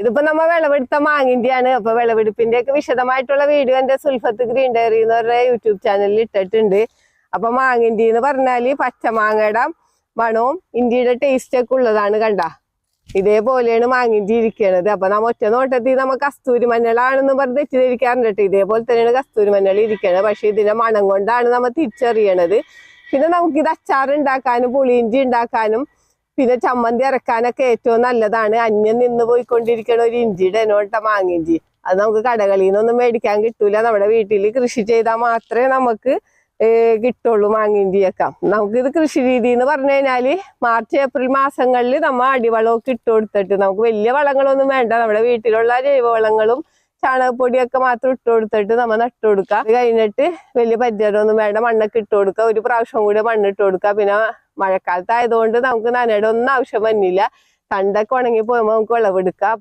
ഇതിപ്പോ നമ്മ വിളവെടുത്ത മാങ്ങിന്റെയാണ്. അപ്പൊ വിളവെടുപ്പിന്റെ ഒക്കെ വിശദമായിട്ടുള്ള വീഡിയോ എന്റെ സുൽഫത്ത് ഗ്രീൻ ഡയറി എന്ന് പറഞ്ഞ യൂട്യൂബ് ചാനലിൽ ഇട്ടിട്ടുണ്ട്. അപ്പൊ മാങ്ങിന്റെ എന്ന് പറഞ്ഞാൽ പച്ചമാങ്ങയുടെ മണവും ഇന്ത്യയുടെ ടേസ്റ്റ് ഒക്കെ ഉള്ളതാണ് കണ്ട. ഇതേപോലെയാണ് മാങ്ങിന്റെ ഇരിക്കണത്. അപ്പൊ നമ്മ ഒറ്റ നോട്ടത്തിൽ നമ്മ കസ്തൂരി മഞ്ഞളാണെന്ന് പറഞ്ഞ് തെറ്റിദ്ധരിക്കാറുണ്ട്. ഇതേപോലെ തന്നെയാണ് കസ്തൂരി മഞ്ഞൾ ഇരിക്കണത്. പക്ഷെ ഇതിന്റെ മണം കൊണ്ടാണ് നമ്മ തിരിച്ചറിയണത്. പിന്നെ നമുക്കിത് അച്ചാർ ഉണ്ടാക്കാനും പുളിയിഞ്ചി ഉണ്ടാക്കാനും പിന്നെ ചമ്മന്തി ഇറക്കാനൊക്കെ ഏറ്റവും നല്ലതാണ്. അന്യം നിന്ന് പോയിക്കൊണ്ടിരിക്കണ ഒരു ഇഞ്ചിയുടെ എനോട്ട മാങ്ങിഞ്ചി അത് നമുക്ക് കടകളിൽ നിന്നൊന്നും മേടിക്കാൻ കിട്ടൂല. നമ്മുടെ വീട്ടിൽ കൃഷി ചെയ്താൽ മാത്രമേ നമുക്ക് കിട്ടുള്ളൂ മാങ്ങിഞ്ചിയൊക്കെ ഇത് കൃഷി രീതി എന്ന് പറഞ്ഞു കഴിഞ്ഞാൽ മാർച്ച് ഏപ്രിൽ മാസങ്ങളിൽ നമ്മൾ അടിവളമൊക്കെ ഇട്ട് കൊടുത്തിട്ട് നമുക്ക് വലിയ വളങ്ങളൊന്നും വേണ്ട. നമ്മുടെ വീട്ടിലുള്ള ജൈവവളങ്ങളും ചാണകപ്പൊടിയൊക്കെ മാത്രം ഇട്ട് കൊടുത്തിട്ട് നമ്മൾ നട്ടു കൊടുക്കുക. അത് കഴിഞ്ഞിട്ട് വലിയ പരിചരണമൊന്നും വേണ്ട. മണ്ണൊക്കെ ഇട്ട് കൊടുക്കുക. ഒരു പ്രാവശ്യം കൂടി മണ്ണിട്ട് കൊടുക്കുക. പിന്നെ മഴക്കാലത്ത് ആയതുകൊണ്ട് നമുക്ക് നനയുടെ ഒന്നും ആവശ്യം വന്നില്ല. തണ്ടൊക്കെ ഉണങ്ങി പോകുമ്പോൾ നമുക്ക് വിളവെടുക്കാം.